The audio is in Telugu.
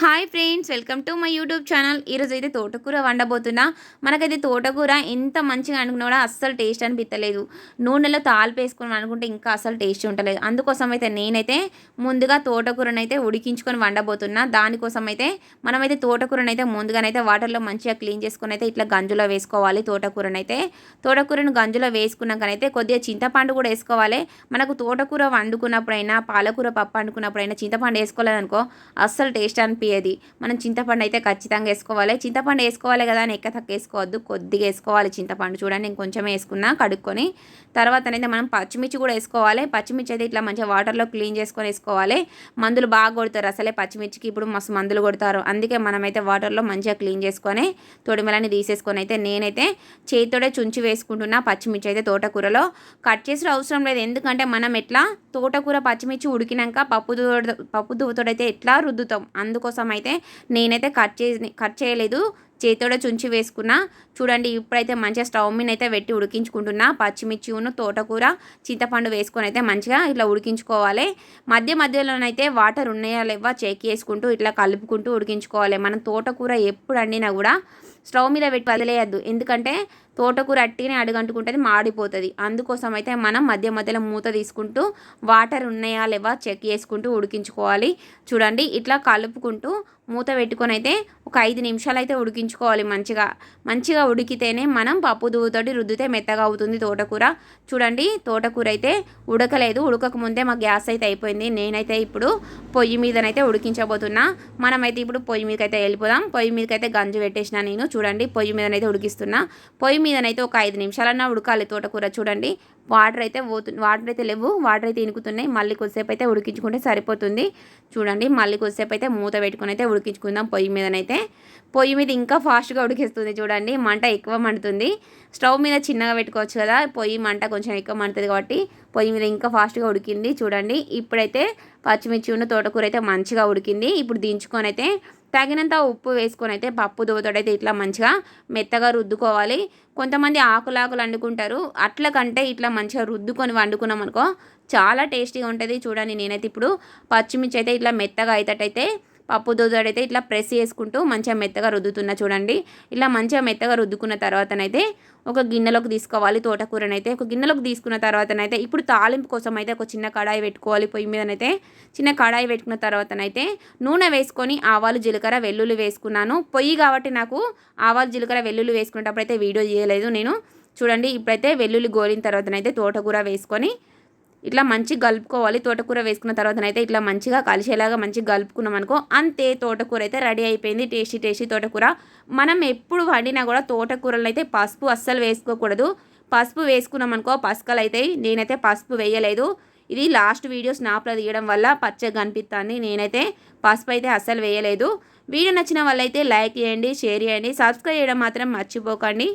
Hi friends welcome to my YouTube channel. ఈరోజు అయితే తోటకూర వండబోతున్నా. మనకైతే తోటకూర ఎంత మంచిగా అనుకున్నా కూడా అస్సలు టేస్ట్ అనిపించలేదు నూనెలో తాల్పేసుకుని అనుకుంటే ఇంకా అస్సలు టేస్ట్ ఉండలేదు. అందుకోసం అయితే నేనైతే ముందుగా తోటకూరనైతే అయితే ఉడికించుకొని వండబోతున్నా. దానికోసం అయితే మనమైతే తోటకూరనైతే అయితే ముందుగానైతే వాటర్లో మంచిగా క్లీన్ చేసుకొని అయితే ఇట్లా గంజులో వేసుకోవాలి తోటకూరనైతే తోటకూరను గంజులో వేసుకున్నాకనైతే కొద్దిగా చింతపండు కూడా వేసుకోవాలి. మనకు తోటకూర వండుకున్నప్పుడైనా పాలకూర పప్పు వండుకున్నప్పుడైనా చింతపండు వేసుకోలేదనుకో అస్సలు టేస్ట్ అనిపి అనిపించేది మనం చింతపండు అయితే ఖచ్చితంగా వేసుకోవాలి. చింతపండు వేసుకోవాలి కదా అని ఎక్క తక్కువ వేసుకోవద్దు. కొద్దిగా వేసుకోవాలి చింతపండు. చూడండి నేను కొంచెం వేసుకున్నా కడుక్కొని. తర్వాత అయితే మనం పచ్చిమిర్చి కూడా వేసుకోవాలి. పచ్చిమిర్చి అయితే ఇట్లా మంచిగా వాటర్లో క్లీన్ చేసుకొని వేసుకోవాలి. మందులు బాగా కొడతారు అసలే పచ్చిమిర్చికి. ఇప్పుడు మస్తు మందులు కొడతారు. అందుకే మనమైతే వాటర్లో మంచిగా క్లీన్ చేసుకొని తొడిమలని తీసేసుకొని అయితే నేనైతే చేతితోడే చుంచి వేసుకుంటున్నా పచ్చిమిర్చి అయితే తోటకూరలో. కట్ చేసిన అవసరం లేదు. ఎందుకంటే మనం ఎట్లా? తోటకూర పచ్చిమిర్చి ఉడికినాక పప్పు పప్పు దువ్వతోడైతే ఎట్లా రుద్దుతాం? అందుకోసం కోసం అయితే నేనైతే కట్ చే కట్ చేయలేదు. చేతితో చుంచి వేసుకున్నా. చూడండి ఇప్పుడైతే మంచిగా స్టవ్ మీద అయితే పెట్టి ఉడికించుకుంటున్నా. పచ్చిమిర్చి ఉన్న తోటకూర చింతపండు వేసుకొని అయితే మంచిగా ఇట్లా ఉడికించుకోవాలి. మధ్య మధ్యలోనైతే వాటర్ ఉన్నాయా లేవా చెక్ చేసుకుంటూ ఇట్లా కలుపుకుంటూ ఉడికించుకోవాలి. మనం తోటకూర ఎప్పుడు వండినా కూడా స్టవ్ మీద పెట్టి వదిలేయద్దు. ఎందుకంటే తోటకూర అట్టినే అడుగంటుకుంటుంది మాడిపోతుంది. అందుకోసం అయితే మనం మధ్య మధ్యలో మూత తీసుకుంటూ వాటర్ ఉన్నాయా లేవా చెక్ చేసుకుంటూ ఉడికించుకోవాలి. చూడండి ఇట్లా కలుపుకుంటూ మూత పెట్టుకొని అయితే ఒక ఐదు నిమిషాలు అయితే ఉడికించుకోవాలి మంచిగా. మంచిగా ఉడికితేనే మనం పప్పు దువ్వుతోటి రుద్దితే మెత్తగా అవుతుంది తోటకూర. చూడండి తోటకూర అయితే ఉడకలేదు. ఉడకక ముందే మా గ్యాస్ అయితే అయిపోయింది. నేనైతే ఇప్పుడు పొయ్యి మీదనైతే ఉడికించబోతున్నా. మనమైతే ఇప్పుడు పొయ్యి మీదకైతే వెళ్ళిపోదాం. పొయ్యి మీదకైతే గంజు పెట్టేసిన నేను. చూడండి పొయ్యి మీదనైతే ఉడికిస్తున్నా. పొయ్యి మీదనైతే ఒక ఐదు నిమిషాలన్నా ఉడకాలి తోటకూర. చూడండి వాటర్ అయితే పోతుంది వాటర్ అయితే లేవు. వాటర్ అయితే ఇనుకుతున్నాయి. మళ్ళీ కొద్దిసేపు అయితే ఉడికించుకుంటే సరిపోతుంది. చూడండి మళ్ళీ కొద్దిసేపు అయితే మూత పెట్టుకుని అయితే ఉడికించుకుందాం పొయ్యి మీదనైతే. పొయ్యి మీద ఇంకా ఫాస్ట్గా ఉడికిస్తుంది చూడండి. మంట ఎక్కువ మండుతుంది. స్టవ్ మీద చిన్నగా పెట్టుకోవచ్చు కదా. పొయ్యి మంట కొంచెం ఎక్కువ మండుతుంది కాబట్టి పొయ్యి మీద ఇంకా ఫాస్ట్గా ఉడికింది చూడండి. ఇప్పుడైతే పచ్చిమిర్చి ఉన్న తోటకూర అయితే మంచిగా ఉడికింది. ఇప్పుడు దించుకొని అయితే తగినంత ఉప్పు వేసుకొని అయితే పప్పు దోతడైతే ఇట్లా మంచిగా మెత్తగా రుద్దుకోవాలి. కొంతమంది ఆకులాకులు వండుకుంటారు అట్ల కంటే ఇట్లా మంచిగా రుద్దుకొని వండుకున్నాం అనుకో చాలా టేస్టీగా ఉంటుంది. చూడండి నేనైతే ఇప్పుడు పచ్చిమిర్చి అయితే ఇట్లా మెత్తగా అయితే పప్పు దోదడైతే ఇట్లా ప్రెస్ చేసుకుంటూ మంచిగా మెత్తగా రుద్దుతున్నా చూడండి. ఇలా మంచిగా మెత్తగా రుద్దుకున్న తర్వాతనైతే ఒక గిన్నెలోకి తీసుకోవాలి తోటకూరనైతే. ఒక గిన్నెలోకి తీసుకున్న తర్వాతనైతే ఇప్పుడు తాలింపు కోసం అయితే ఒక చిన్న కడాయి పెట్టుకోవాలి. పొయ్యి మీదనైతే చిన్న కడాయి పెట్టుకున్న తర్వాతనైతే నూనె వేసుకొని ఆవాలు జీలకర్ర వెల్లుల్లి వేసుకున్నాను. పొయ్యి కాబట్టి నాకు ఆవాలు జీలకర్ర వెల్లుల్లి వేసుకునేటప్పుడు అయితే వీడియో చేయలేదు నేను. చూడండి ఇప్పుడైతే వెల్లుల్లి గోలిన తర్వాతనైతే తోటకూర వేసుకొని ఇట్లా మంచిగా కలుపుకోవాలి తోటకూర వేసుకున్న తర్వాత అయితే ఇట్లా మంచిగా కలిసేలాగా మంచిగా కలుపుకున్నాం అనుకో అంతే తోటకూర అయితే రెడీ అయిపోయింది. టేస్టీ టేస్టీ తోటకూర. మనం ఎప్పుడు వండినా కూడా తోటకూరలు అయితే పసుపు అస్సలు వేసుకోకూడదు. పసుపు వేసుకున్నాం అనుకో పసుకలు అయితే నేనైతే పసుపు వేయలేదు. ఇది లాస్ట్ వీడియో స్నాప్లో తీయడం వల్ల పచ్చగా కనిపిస్తుంది నేనైతే పసుపు అయితే అస్సలు వేయలేదు. వీడియో నచ్చిన వాళ్ళైతే లైక్ చేయండి షేర్ చేయండి. సబ్స్క్రైబ్ చేయడం మాత్రం మర్చిపోకండి.